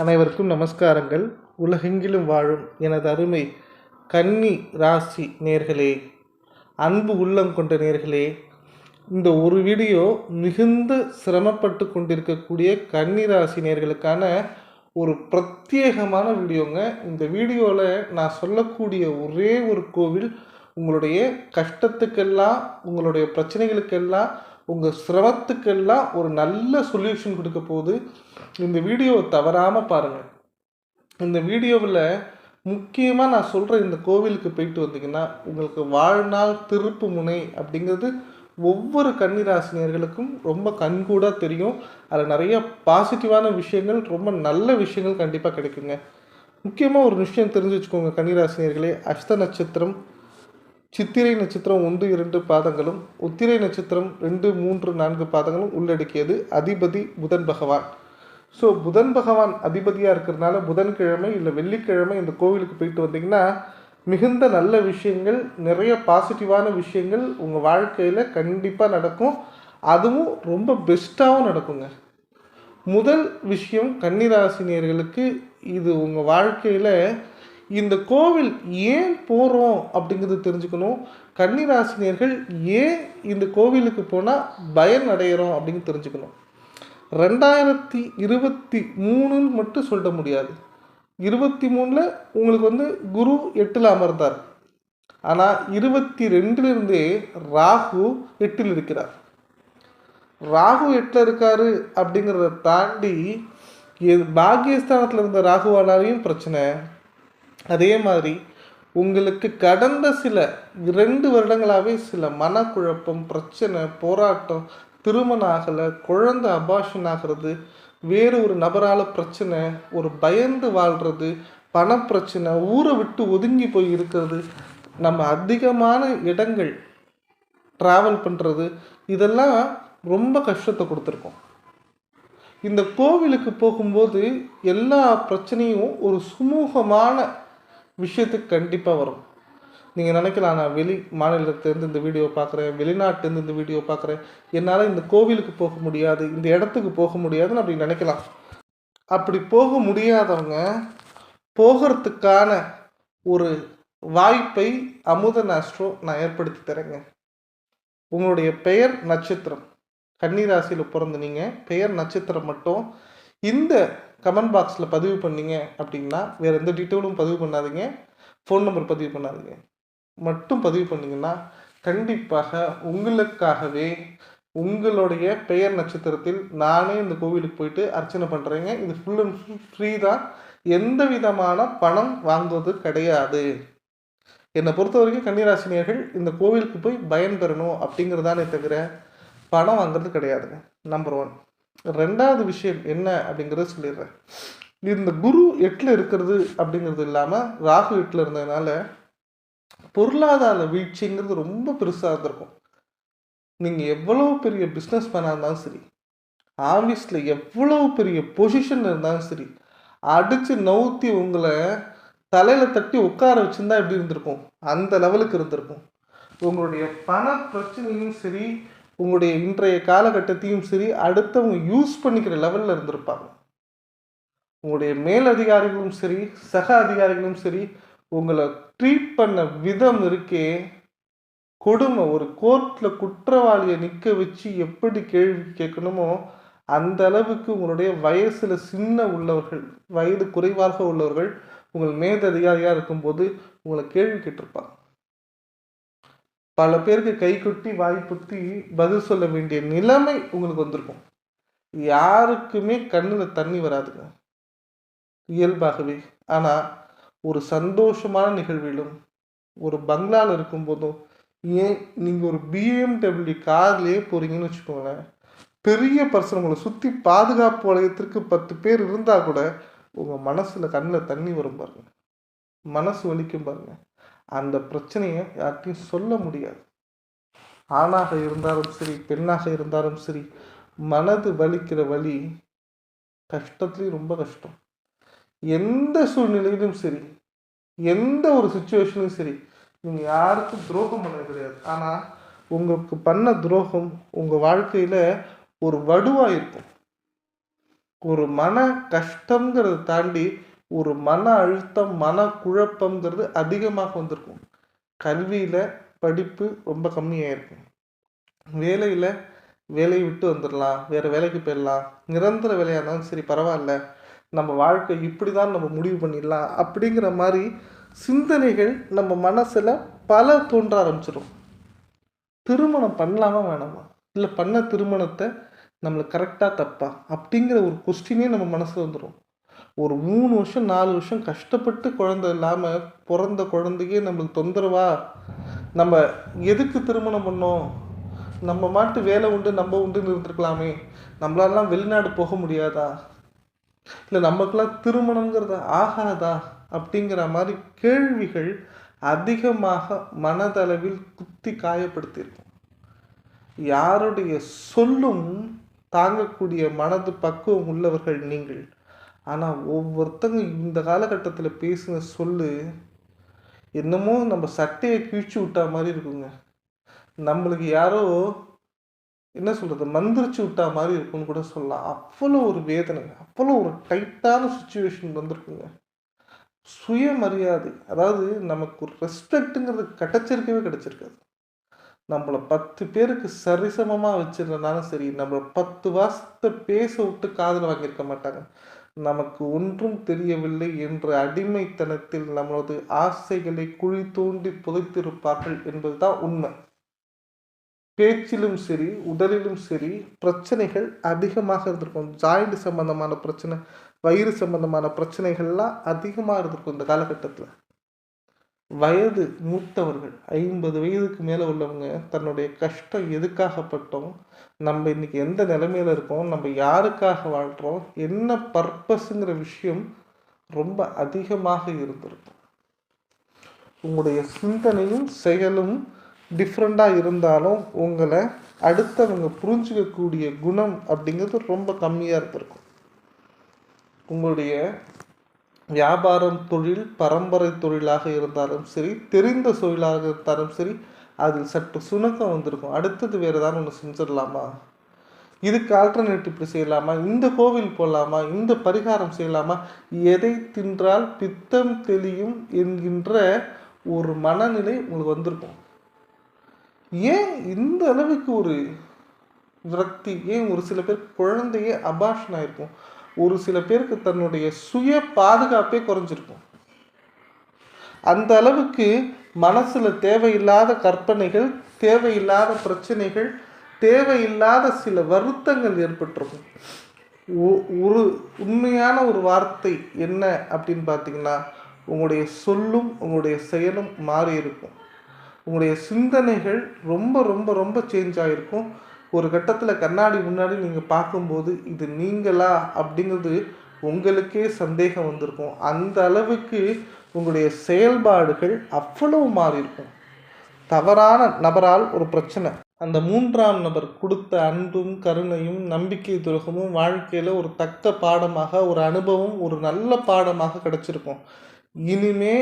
அனைவருக்கும் நமஸ்காரங்கள். உலகெங்கிலும் வாழும் எனது அருமை கன்னி ராசி நேர்களே அன்பு உள்ளம் கொண்ட நேர்களே இந்த ஒரு வீடியோ மிகுந்த சிரமப்பட்டு கொண்டிருக்கக்கூடிய கன்னி ராசி நேர்களுக்கான ஒரு பிரத்யேகமான வீடியோங்க. இந்த வீடியோவில் நான் சொல்லக்கூடிய ஒரே ஒரு கோவில் உங்களுடைய கஷ்டத்துக்கெல்லாம் உங்களுடைய பிரச்சனைகளுக்கெல்லாம் உங்கள் சிரமத்துக்கெல்லாம் ஒரு நல்ல சொல்யூஷன் கொடுக்க போகுது. இந்த வீடியோவை தவறாமல் பாருங்கள் இந்த வீடியோவில் முக்கியமாக நான் சொல்கிற இந்த கோவிலுக்கு போயிட்டு வந்தீங்கன்னா உங்களுக்கு வாழ்நாள் திருப்பு முனை அப்படிங்கிறது ஒவ்வொரு கன்னிராசினியர்களுக்கும் ரொம்ப கண்கூடாக தெரியும். அதில் நிறைய பாசிட்டிவான விஷயங்கள் ரொம்ப நல்ல விஷயங்கள் கண்டிப்பாக கிடைக்குங்க. முக்கியமாக ஒரு விஷயம் தெரிஞ்சு வச்சுக்கோங்க கன்னிராசினியர்களே. அஷ்ட நட்சத்திரம் சித்திரை நட்சத்திரம் ஒன்று இரண்டு பாதங்களும் உத்திரை நட்சத்திரம் ரெண்டு மூன்று நான்கு பாதங்களும் உள்ளடக்கியது அதிபதி புதன் பகவான். ஸோ புதன் பகவான் அதிபதியாக இருக்கிறதுனால புதன்கிழமை இல்லை வெள்ளிக்கிழமை இந்த கோவிலுக்கு போயிட்டு வந்தீங்கன்னா மிகுந்த நல்ல விஷயங்கள் நிறைய பாசிட்டிவான விஷயங்கள் உங்கள் வாழ்க்கையில் கண்டிப்பாக நடக்கும். அதுவும் ரொம்ப பெஸ்ட்டாகவும் நடக்குங்க. முதல் விஷயம் கன்னிராசினியர்களுக்கு இது உங்கள் வாழ்க்கையில் இந்த கோவில் ஏன் போகிறோம் அப்படிங்கிறது தெரிஞ்சுக்கணும். கன்னிராசினியர்கள் ஏன் இந்த கோவிலுக்கு போனால் பயன் அடையிறோம் அப்படின்னு தெரிஞ்சுக்கணும். ரெண்டாயிரத்தி இருபத்தி மூணுன்னு மட்டும் சொல்ல முடியாது. இருபத்தி மூணில் உங்களுக்கு வந்து குரு எட்டில் அமர்ந்தார். ஆனால் இருபத்தி ரெண்டுலேருந்தே ராகு எட்டில் இருக்கிறார். ராகு எட்டில் இருக்காரு அப்படிங்கிறத தாண்டி பாக்கியஸ்தானத்தில் இருந்த ராகுவானாலையும் பிரச்சனை. அதே மாதிரி உங்களுக்கு கடந்த சில ரெண்டு வருடங்களாகவே சில மனக்குழப்பம் பிரச்சனை போராட்டம் திருமணம் ஆகலை குழந்தை அபாஷன் ஆகிறது வேறு ஒரு நபரால் பிரச்சனை ஒரு பயந்து வாழ்கிறது பணப்பிரச்சனை ஊரை விட்டு ஒதுங்கி போய் இருக்கிறது நம்ம அதிகமான இடங்கள் ட்ராவல் பண்ணுறது இதெல்லாம் ரொம்ப கஷ்டத்தை கொடுத்துருக்கோம். இந்த கோவிலுக்கு போகும்போது எல்லா பிரச்சனையும் ஒரு சுமூகமான விஷயத்துக்கு கண்டிப்பாக வரும். நீங்கள் நினைக்கலாம் நான் வெளி மாநிலத்திலேருந்து இந்த வீடியோ பார்க்குறேன் வெளிநாட்டிலேருந்து இந்த வீடியோ பார்க்குறேன் என்னால் இந்த கோவிலுக்கு போக முடியாது இந்த இடத்துக்கு போக முடியாதுன்னு அப்படி நினைக்கலாம். அப்படி போக முடியாதவங்க போகிறதுக்கான ஒரு வாய்ப்பை அமுத நாஸ்ட்ரோ நான் ஏற்படுத்தி தரேங்க. உங்களுடைய பெயர் நட்சத்திரம். கன்னிராசியில் பிறந்து நீங்கள் பெயர் நட்சத்திரம் மட்டும் இந்த கமெண்ட் பாக்ஸில் பதிவு பண்ணீங்க அப்படின்னா வேறு எந்த டீட்டெயிலும் பதிவு பண்ணாதீங்க. ஃபோன் நம்பர் பதிவு பண்ணாதீங்க. மட்டும் பதிவு பண்ணிங்கன்னா கண்டிப்பாக உங்களுக்காகவே உங்களுடைய பெயர் நட்சத்திரத்தில் நானே இந்த கோவிலுக்கு போயிட்டு அர்ச்சனை பண்ணுறேங்க இது ஃபுல் அண்ட் ஃபுல் ஃப்ரீ தான். எந்த விதமான பணம் வாங்குவது கிடையாது. என்னை பொறுத்த வரைக்கும் கன்னிராசினியர்கள் இந்த கோவிலுக்கு போய் பயன் பெறணும் அப்படிங்கிறதானே தவிர பணம் வாங்குறது கிடையாதுங்க. நம்பர் ஒன் ரெண்டாவது விஷயம் என்ன அப்படிங்கிறத சொல்லிடுறேன். இந்த குரு எட்டில் இருக்கிறது அப்படிங்கிறது இல்லாமல் ராகு எட்டில் இருந்ததுனால பொருளாதார வீழ்ச்சிங்கிறது ரொம்ப பெருசாக இருந்திருக்கும். நீங்கள் எவ்வளோ பெரிய பிஸ்னஸ் மேனாக இருந்தாலும் சரி ஆஃபீஸில் எவ்வளோ பெரிய பொசிஷன் இருந்தாலும் சரி அடித்து நவுத்தி உங்களை தலையில் தட்டி உட்கார வச்சுருந்தா எப்படி இருந்திருக்கும்? அந்த லெவலுக்கு இருந்திருக்கும். உங்களுடைய பண பிரச்சனையும் சரி உங்களுடைய இன்றைய காலகட்டத்தையும் சரி அடுத்தவங்க யூஸ் பண்ணிக்கிற லெவலில் இருந்திருப்பாங்க. உங்களுடைய மேலதிகாரிகளும் சரி சக அதிகாரிகளும் சரி உங்களை ட்ரீட் பண்ண விதம் இருக்கே கொடுமை. ஒரு கோர்ட்டில் குற்றவாளியை நிற்க வச்சு எப்படி கேள்வி கேட்கணுமோ அந்த அளவுக்கு உங்களுடைய வயசில் சின்ன உள்ளவர்கள் வயது குறைவாக உள்ளவர்கள் உங்கள் மேததிகாரியாக இருக்கும்போது உங்களை கேள்வி கேட்டிருப்பாங்க. பல பேருக்கு கை கொட்டி வாய் குத்தி பதில் சொல்ல வேண்டிய நிலைமை உங்களுக்கு வந்திருக்கும். யாருக்குமே கண்ணில் தண்ணி வராதுங்க. இயல்பாகவே. ஆனால் ஒரு சந்தோஷமான நிகழ்விலும் ஒரு பங்களாவில் இருக்கும்போதும் ஏன் நீங்கள் ஒரு பிஎம்டபிள்யூ கார்லேயே போகிறீங்கன்னு வச்சுக்கோங்களேன். பெரிய பர்சன் உங்களை சுற்றி பாதுகாப்பு வளையத்திற்கு பத்து பேர் இருந்தால் கூட உங்கள் மனசில் கண்ணில் தண்ணி வரும் பாருங்கள் மனசு வலிக்கும் பாருங்கள் அந்த பிரச்சனையை யார்கிட்டையும் சொல்ல முடியாது. ஆணாக இருந்தாலும் சரி பெண்ணாக இருந்தாலும் சரி மனது வலிக்கிற வலி கஷ்டத்துலேயும் ரொம்ப கஷ்டம். எந்த சூழ்நிலையிலும் சரி எந்த ஒரு சுச்சுவேஷனும் சரி நீங்கள் யாருக்கும் துரோகம் பண்ண கிடையாது. ஆனால் உங்களுக்கு பண்ண துரோகம் உங்கள் வாழ்க்கையில் ஒரு வடுவாக இருக்கும். ஒரு மன கஷ்டங்கிறத தாண்டி ஒரு மன அழுத்தம் மன குழப்பங்கிறது அதிகமாக வந்திருக்கும். கல்வியில் படிப்பு ரொம்ப கம்மியாக இருக்கும் வேலையில் வேலையை விட்டு வந்துடலாம் வேறு வேலைக்கு போயிடலாம் நிரந்தர வேலையாக இருந்தாலும் சரி பரவாயில்ல. நம்ம வாழ்க்கை இப்படி தான் நம்ம முடிவு பண்ணிடலாம் அப்படிங்கிற மாதிரி சிந்தனைகள் நம்ம மனசில் பல தோன்ற ஆரம்பிச்சிடும். திருமணம் பண்ணலாமா வேணாமா? இல்லை பண்ண திருமணத்தை நம்மளுக்கு கரெக்டாக தப்பா? அப்படிங்கிற ஒரு கொஸ்டினே நம்ம மனசில் வந்துடும் ஒரு மூணு வருஷம் நாலு வருஷம் கஷ்டப்பட்டு குழந்தை இல்லாமல் பிறந்த குழந்தைக்கே நம்மளுக்கு தொந்தரவா? நம்ம எதுக்கு திருமணம் பண்ணோம்? நம்ம மாட்டு வேலை உண்டு நம்ம உண்டுன்னு இருந்திருக்கலாமே. நம்மளாலாம் வெளிநாடு போக முடியாதா? இல்லை நமக்கெல்லாம் திருமணங்கிறது ஆகாதா? அப்படிங்கிற மாதிரி கேள்விகள் அதிகமாக மனதளவில் குத்தி காயப்படுத்தியிருக்கும். யாருடைய சொல்லும் தாங்கக்கூடிய மனது பக்குவம் உள்ளவர்கள் நீங்கள். ஆனால் ஒவ்வொருத்தங்க இந்த காலகட்டத்தில் பேசின சொல்லு என்னமோ நம்ம சட்டையை கிழிச்சு விட்டா மாதிரி இருக்குங்க. நம்மளுக்கு யாரோ என்ன சொல்கிறது மந்திரிச்சு விட்டா மாதிரி இருக்கும்னு கூட சொல்லலாம். அவ்வளோ ஒரு வேதனைங்க. அவ்வளோ ஒரு டைட்டான சுச்சுவேஷன் வந்திருக்குங்க. சுயமரியாதை அதாவது நமக்கு ஒரு ரெஸ்பெக்ட்டுங்கிறது கிடச்சிருக்கவே கிடச்சிருக்காது. நம்மளை பத்து பேருக்கு சரிசமமாக வச்சிருந்தனாலும் சரி நம்மளை பத்து வாசத்தை பேச விட்டு காதில் வாங்கியிருக்க மாட்டாங்க. நமக்கு ஒன்றும் தெரியவில்லை என்ற அடிமைத்தனத்தில் நமது ஆசைகளை குழி தோண்டி புதைத்திருப்பார்கள் என்பதுதான் உண்மை. பேச்சிலும் சரி உடலிலும் சரி பிரச்சனைகள் அதிகமாக இருந்திருக்கும். ஜாயிண்ட் சம்பந்தமான பிரச்சனை வயிறு சம்பந்தமான பிரச்சனைகள்லாம் அதிகமாக இருந்திருக்கும் இந்த காலகட்டத்தில். வயது மூத்தவர்கள் ஐம்பது வயதுக்கு மேலே உள்ளவங்க தன்னுடைய கஷ்டம் எதுக்காகப்பட்டோம் நம்ம இன்னைக்கு எந்த நிலைமையில் இருக்கோம் நம்ம யாருக்காக வாழ்கிறோம் என்ன பர்பஸுங்கிற விஷயம் ரொம்ப அதிகமாக இருந்திருக்கும். உங்களுடைய சிந்தனையும் செயலும் டிஃப்ரெண்ட்டாக இருந்தாலும் உங்களை அடுத்தவங்க புரிஞ்சுக்கக்கூடிய குணம் அப்படிங்கிறது ரொம்ப கம்மியாக இருந்திருக்கும். உங்களுடைய வியாபாரம் தொழில் பரம்பரை தொழிலாக இருந்தாலும் சரி தெரிந்த தொழிலாக இருந்தாலும் சரி அதில் சற்று சுணக்கம் வந்திருக்கும். அடுத்தது வேறு ஏதாவது ஒன்று செஞ்சிடலாமா? இதுக்கு ஆல்டர்னேட் இப்படி செய்யலாமா? இந்த கோவில் போகலாமா இந்த பரிகாரம் செய்யலாமா? எதை தின்றால் பித்தம் தெளியும் என்கின்ற ஒரு மனநிலை உங்களுக்கு வந்திருக்கும். ஏன் இந்த அளவுக்கு ஒரு விரக்தி? ஏன் ஒரு சில பேர் குழந்தையே அபாஷன் ஆயிருக்கும்? ஒரு சில பேருக்கு தன்னுடைய சுய பாதுகாப்பே குறைஞ்சிருக்கும். அந்த அளவுக்கு மனசில் தேவையில்லாத கற்பனைகள் தேவையில்லாத பிரச்சனைகள் தேவையில்லாத சில வருத்தங்கள் ஏற்பட்டிருக்கும். ஒரு உண்மையான ஒரு வார்த்தை என்ன அப்படின்னு பார்த்தீங்கன்னா உங்களுடைய சொல்லும் உங்களுடைய செயலும் மாறி இருக்கும். உங்களுடைய சிந்தனைகள் ரொம்ப ரொம்ப ரொம்ப சேஞ்ச் ஆகிருக்கும் ஒரு கட்டத்தில் கண்ணாடி முன்னாடி நீங்கள் பார்க்கும்போது இது நீங்களா அப்படிங்கிறது உங்களுக்கே சந்தேகம் வந்திருக்கும். அந்த அளவுக்கு உங்களுடைய செயல்பாடுகள் அவ்வளவு மாறி இருக்கும். தவறான நபரால் ஒரு பிரச்சனை. அந்த மூன்றாம் நபர் கொடுத்த அன்பும் கருணையும் நம்பிக்கை துரோகமும் வாழ்க்கையில் ஒரு தக்க பாடமாக ஒரு அனுபவம் ஒரு நல்ல பாடமாக கிடச்சிருக்கும். இனிமே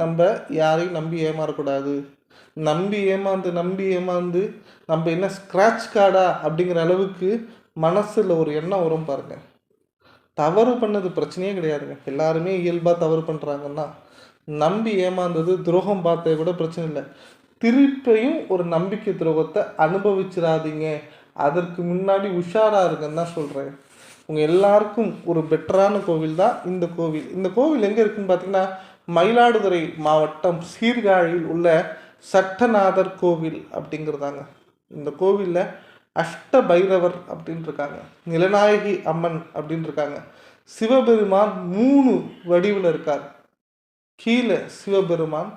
நம்ம யாரையும் நம்பி ஏமாறக்கூடாது. நம்பி ஏமாந்து நம்பி ஏமாந்து நம்ம என்ன ஸ்க்ராட்ச் கார்டா அப்படிங்கிற அளவுக்கு மனசில் ஒரு எண்ணம் வரும் பாருங்கள் தவறு பண்ணது பிரச்சனையே கிடையாதுங்க. எல்லாருமே இயல்பாக தவறு பண்ணுறாங்கன்னா நம்பி ஏமாந்தது துரோகம் பார்த்தது கூட பிரச்சனை இல்லை. திருப்பியும் ஒரு நம்பிக்கை துரோகத்தை அனுபவிச்சிடாதீங்க அதற்கு முன்னாடி உஷாராக இருக்குன்னு தான் சொல்கிறேன் உங்கள் எல்லாருக்கும் ஒரு பெட்டரான கோவில் தான் இந்த கோவில். இந்த கோவில் எங்கே இருக்குன்னு பார்த்தீங்கன்னா மயிலாடுதுறை மாவட்டம் சீர்காழியில் உள்ள சட்டநாதர் கோவில் அப்படிங்கிறதாங்க. இந்த கோவிலில் அஷ்ட பைரவர் அப்படின்னு இருக்காங்க நிலநாயகி அம்மன் அப்படின்னு இருக்காங்க சிவபெருமான் மூணு வடிவில் இருக்கார். கீழே சிவபெருமான்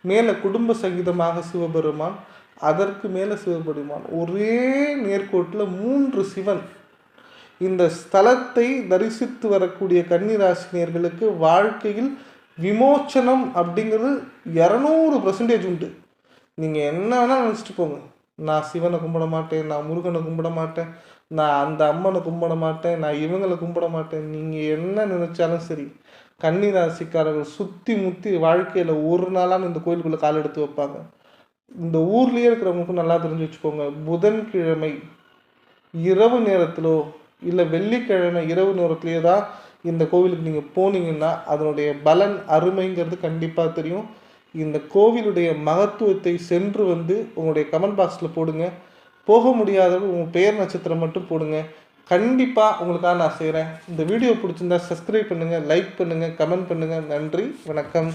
மேலே குடும்ப சகிதமாக சிவபெருமான் அதற்கு மேலே சிவபெருமான். ஒரே நேர்கோட்டில் மூன்று சிவன். இந்த ஸ்தலத்தை தரிசித்து வரக்கூடிய கன்னிராசினியர்களுக்கு வாழ்க்கையில் விமோச்சனம் அப்படிங்கிறது இரநூறு பர்சன்டேஜ் உண்டு. நீங்கள் என்ன வேணால் நினச்சிட்டு போங்க. நான் சிவனை கும்பிட மாட்டேன் நான் முருகனை கும்பிட மாட்டேன் நான் அந்த அம்மனை கும்பிட மாட்டேன் நான் இவங்களை கும்பிட மாட்டேன். நீங்கள் என்ன நினச்சாலும் சரி கன்னிராசிக்காரர்கள் சுற்றி முற்றி வாழ்க்கையில் ஒரு நாளான இந்த கோயிலுக்குள்ளே கால் எடுத்து வைப்பாங்க. இந்த ஊர்லேயே இருக்கிறவங்களுக்கும் நல்லா தெரிஞ்சு வச்சுக்கோங்க. புதன்கிழமை இரவு நேரத்திலோ இல்லை வெள்ளிக்கிழமை இரவு நேரத்துலேயே தான் இந்த கோவிலுக்கு நீங்கள் போனீங்கன்னா அதனுடைய பலன் அருமைங்கிறது கண்டிப்பாக தெரியும். இந்த கோவிலுடைய மகத்துவத்தை சென்று வந்து உங்களுடைய கமெண்ட் பாக்ஸில் போடுங்க. போக முடியாதவங்க உங்கள் பெயர் நட்சத்திரம் மட்டும் போடுங்க. கண்டிப்பாக உங்களுக்காக நான் செய்கிறேன் இந்த வீடியோ பிடிச்சிருந்தா சப்ஸ்கிரைப் பண்ணுங்கள் லைக் பண்ணுங்கள் கமெண்ட் பண்ணுங்கள் நன்றி வணக்கம்.